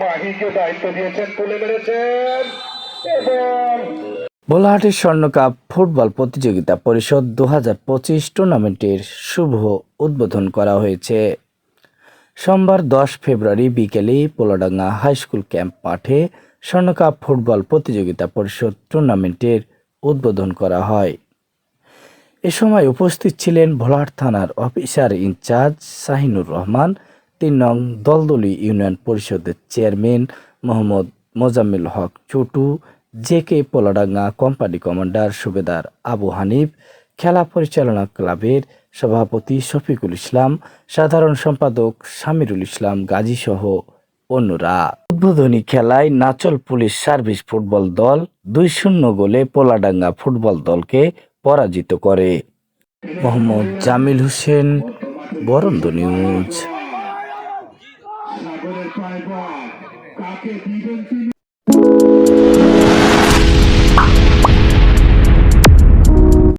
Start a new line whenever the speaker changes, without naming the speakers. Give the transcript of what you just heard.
মাহিকে দায়িত্ব দিয়েছেন, তুলে মেরেছেন এবং
ভোলাহাটের স্বর্ণকাপ ফুটবল প্রতিযোগিতা পরিষদ দু হাজার পঁচিশ টুর্নামেন্টের শুভ উদ্বোধন করা হয়েছে। সোমবার দশ ফেব্রুয়ারি বিকেলে পোলাডাঙ্গা হাইস্কুল ক্যাম্প মাঠে স্বর্ণকাপ ফুটবল প্রতিযোগিতা পরিষদ টুর্নামেন্টের উদ্বোধন করা হয়। এ সময় উপস্থিত ছিলেন ভোলাহাট থানার অফিসার ইনচার্জ শাহিনুর রহমান তিন নং দলদলি ইউনিয়ন পরিষদের chairman Mohammad Mozammel Haque Chhotu J K Poladanga company commander সুবেদার আবু হানিফ, খেলা পরিচালনা ক্লাবের সভাপতি শফিকুল ইসলাম, সাধারণ সম্পাদক সামিরুল ইসলাম গাজী সহ অন্যরা। উদ্বোধনী খেলায় নাচল পুলিশ সার্ভিস ফুটবল দল দুই শূন্য গোলে পোলাডাঙ্গা ফুটবল দলকে পরাজিত করে। মোহাম্মদ জামিল হোসেন, বরন্দ নিউজ।
পায় বল। কাকে দিবেন তিনি?